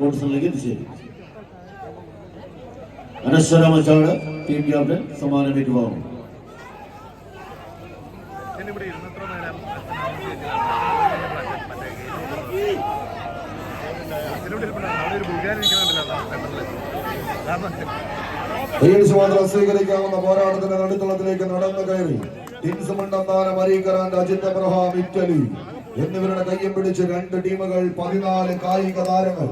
കോഴ്സിലേക്ക് എത്തിച്ചേരും. അനശ്വര Machad team captain സമ്മാനം ഏറ്റുവാങ്ങും. സ്വീകരിക്കാവുന്ന പോരാട്ടത്തിന്റെ നടുത്തളത്തിലേക്ക് നടന്നു കയറി. അരീക്കറാൻ അജിത് അബ്രഹാം ഇറ്റലി. എന്നിവരുടെ കയ്യും പിടിച്ച് രണ്ട് ടീമുകൾ പതിനാല് കായിക താരങ്ങൾ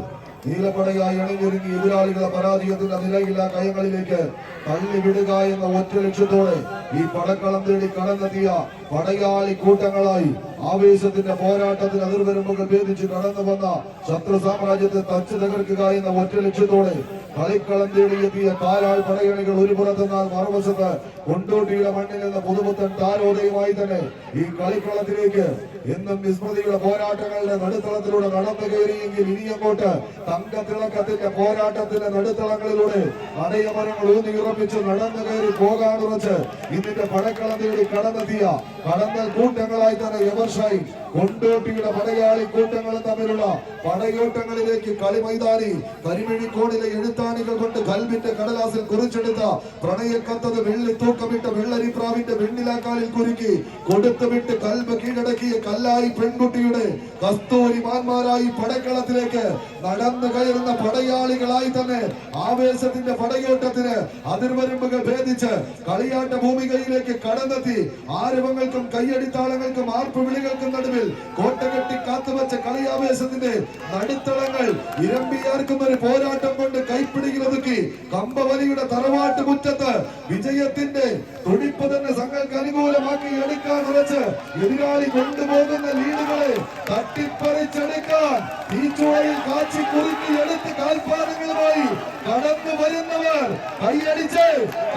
നീലപ്പടയായി അണിഞ്ഞൊരുങ്ങി എതിരാളികളെ പരാജയത്തിന്റെ നിലയില്ല കയങ്ങളിലേക്ക് തള്ളിവിടുക എന്ന ഒറ്റ ലക്ഷ്യത്തോടെ ഈ പടക്കളം തേടി കടന്നെത്തിയ പടയാളി കൂട്ടങ്ങളായി ആവേശത്തിന്റെ പോരാട്ടത്തിന് അതിർവരമ്പുകൾ ഭേദിച്ച് കടന്നു വന്ന ശത്രു സാമ്രാജ്യത്തെ തച്ചു തകർക്കുക എന്ന ഒറ്റ ലക്ഷ്യത്തോടെ കളിക്കളം തേടിയെത്തിയ താരാൾ പടയണികൾ ഒരു പുറത്തെന്നാൽ മറുവശത്ത് കൊണ്ടോട്ടിയുടെ മണ്ണിൽ നിന്ന് പുതുപുത്തൻ താരോദയമായി തന്നെ ഈ കളിക്കളത്തിലേക്ക് എന്നും വിസ്മൃതിയുടെ പോരാട്ടങ്ങളുടെ നടുത്തളത്തിലൂടെ നടന്നു കയറിയെങ്കിൽ ഇനിയങ്ങോട്ട് തങ്കത്തിളക്കത്തിന്റെ പോരാട്ടത്തിന്റെ നടുത്തളങ്ങളിലൂടെ അടയമരങ്ങൾ ഊന്നിയുറപ്പിച്ച് നടന്നു കയറി പോകാനുറച്ച് ഇതിന്റെ പടക്കളം തേടി കടന്നെത്തിയ കടന്നൽ കൂട്ടങ്ങളായി തന്നെ എവർഷായി കൊണ്ടോട്ടിയുടെ പടയാളി കൂട്ടങ്ങളും തമ്മിലുള്ള പടയോട്ടങ്ങളിലേക്ക് കളി മൈതാനി കരിമിഴിക്കോടിലെ എഴുത്താണികൾ കൊണ്ട് കൽവിന്റെ കടലാസിൽ കുറിച്ചെടുത്ത പ്രണയക്കത്തത് വെള്ളി തൂക്കമിട്ട വെള്ളരിപ്രാവിന്റെ വെണ്ണിലാക്കാലിൽ കുരുക്കി കൊടുത്തുവിട്ട് കൽബ് കീഴടക്കിയ കല്ലായി പെൺകുട്ടിയുടെ കസ്തൂരി മാന്മാരായി പടക്കളത്തിലേക്ക് നടന്നു കയറുന്ന പടയാളികളായി തന്നെ ആവേശത്തിന്റെ പടയോട്ടത്തിന് അതിർവരമ്പുകൾ ഭേദിച്ച് കളിയാട്ട ഭൂമികയിലേക്ക് കടന്നെത്തി. ആരവങ്ങൾക്കും കയ്യടിത്താളങ്ങൾക്കും ആർപ്പ് വിളികൾക്കും നടുവിൽ കോട്ട കെട്ടി കാത്തുവച്ച കളിയാവേശത്തിന്റെ നടുത്തളങ്ങൾ ഇരമ്പിയാർക്കും ഒരു പോരാട്ടം കൊണ്ട് കൈപ്പിടികളൊതുക്കി കമ്പവലിയുടെ തറവാട്ട് മുറ്റത്ത് വിജയത്തിന്റെ തുടിപ്പ് തന്നെ സംഘങ്ങൾക്ക് അനുകൂലമാക്കി എടുക്കാൻ നിറച്ച് എതിരാളി കൊണ്ടുപോകുന്ന ലീഡുകളെ തട്ടിപ്പറിച്ചെടുക്കാൻ തീച്ചുവയിൽ കാച്ചി കുറുക്കി എടുത്ത് കാൽപാദങ്ങളുമായി കടന്നു വരുന്നവർ കൈയടിച്ച്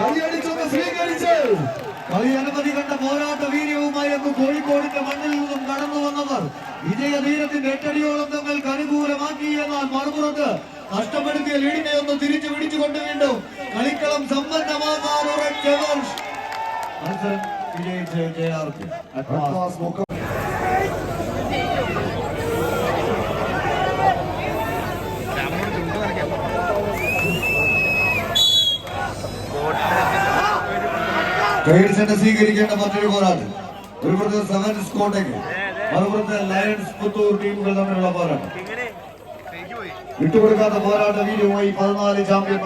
കൈയടിച്ചൊന്ന് സ്വീകരിച്ച്. കളി അനുമതി കണ്ട പോരാട്ട വീര്യവുമായി അങ്ങ് കോഴിക്കോടിന്റെ വന്നവർ വിജയതീരത്തിന്റെ എട്ടടിയോളം തങ്ങൾക്ക് അനുകൂലമാക്കി എന്നാൽ മറുപുറത്ത് നഷ്ടപ്പെടുത്തിയ ലീഡിനെ ഒന്ന് തിരിച്ചു പിടിച്ചുകൊണ്ട് വീണ്ടും കളിക്കളം സമ്പന്നമാകാൻ സ്വീകരിക്കേണ്ട മറ്റൊരു പോരാട്ടം. ഒരു സെവൻ സെവൻസ് കോട്ടയ്ക്ക് മറുപുറത്ത് ലയൺസ് പുത്തൂർ ടീമുകൾ തമ്മിലുള്ള പോരാട്ടം. വിട്ടുകൊടുക്കാത്ത പോരാട്ട വീര്യവുമായി പതിനാല് ചാമ്പ്യൻ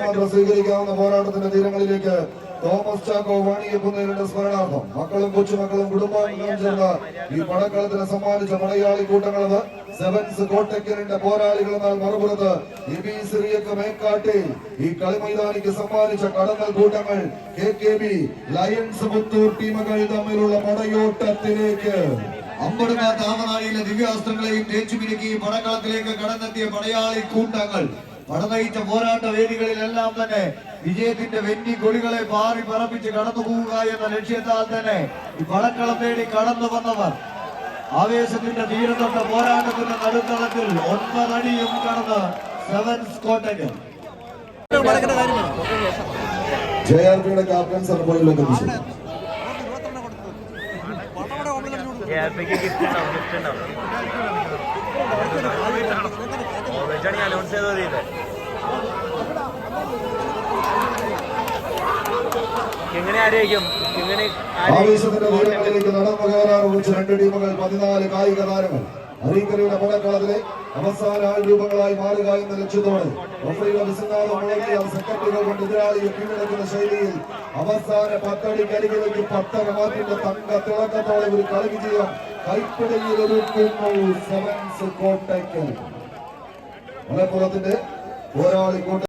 മാത്രം സ്വീകരിക്കാവുന്ന പോരാട്ടത്തിന്റെ തീരങ്ങളിലേക്ക് തോമസ് ചാക്കോ വാണിയക്കുന്നതിന്റെ സ്മരണാർത്ഥം. മക്കളും കൊച്ചുമക്കളും കുടുംബാംഗങ്ങളും ചേർന്ന് ഈ പടക്കളത്തിന് സമ്മാനിച്ച മലയാളി കൂട്ടങ്ങളത് സെവൻസ് കോട്ടയ്ക്കലിന്റെ പോരാളികൾ എന്നാൽ മറുപുറത്ത് ഇബി സിറിയക്ക് മേക്കാട്ടെ ഈ കളിമൈതാനിക്ക് സമ്മാനിച്ച കടന്നൽ കൂട്ടങ്ങൾ K K B Lions Puthur ടീമുകൾ തമ്മിലുള്ള പടയോട്ടത്തിലേക്ക്. അമ്പടുന്ന താമനാളിയിലെ ദിവ്യാസ്ത്രങ്ങളെയും തേച്ചുമിനുക്കി പടക്കളത്തിലേക്ക് കടന്നെത്തിയ പടയാളി കൂട്ടങ്ങൾ. പടനയിച്ച പോരാട്ട വേദികളിലെല്ലാം തന്നെ വിജയത്തിന്റെ വെന്നി കൊടികളെ പാറി പറപ്പിച്ച് കടന്നു പോവുക എന്ന ലക്ഷ്യത്താൽ തന്നെ ഈ പടക്കളം തേടി കടന്നു വന്നവർ. ആവേശത്തിന്റെ തീരത്തൊട്ട പോരാട്ടത്തിന്റെ നടുത്തളത്തിൽ ഒൻപതടിയും കടന്ന് സെവൻസ് കോട്ടയ്ക്ക് ജെ ആർ പിയുടെ ക്യാപ്റ്റൻ സർപ്പോയിലേക്ക് എത്തിച്ചു ഗ്യാപ്പിക്ക് ഗിഫ്റ്റ് ഉണ്ടാവും. ഗിഫ്റ്റ് ഉണ്ടാവും ഓൾറെഡി അനൗൺസ് ചെയ്തത് ഇത്. എങ്ങനെ ആരോഗ്യം? എങ്ങനെ ആവേശത്തിന്റെ ദൂരങ്ങളിലേക്ക് നടന്നു കയറാൻ കുറിച്ച് രണ്ട് ടീമുകൾ പതിനാല് കായിക താരങ്ങൾ. അരീക്കരയുടെ പടക്കളത്തിലെ അവസാന ആൾ രൂപങ്ങളായി മാറുക എന്ന ലക്ഷ്യത്തോടെ റഫറിയുടെ വിസന്നാഥം മുഴങ്ങിയ സെക്കൻഡുകൾ കൊണ്ട് എതിരാളിയെ കീഴടക്കുന്ന ശൈലിയിൽ അവസാന പത്തടിക്കരികിലേക്ക് പത്തര മാറ്റിന്റെ തങ്ക തിളക്കത്തോടെ ഒരു കളി വിജയം കൈപ്പിടയിൽ ഒരുക്കുന്നു സെവൻസ് കോട്ടയ്ക്കൽ. മലപ്പുറത്തിന്റെ കോട്ട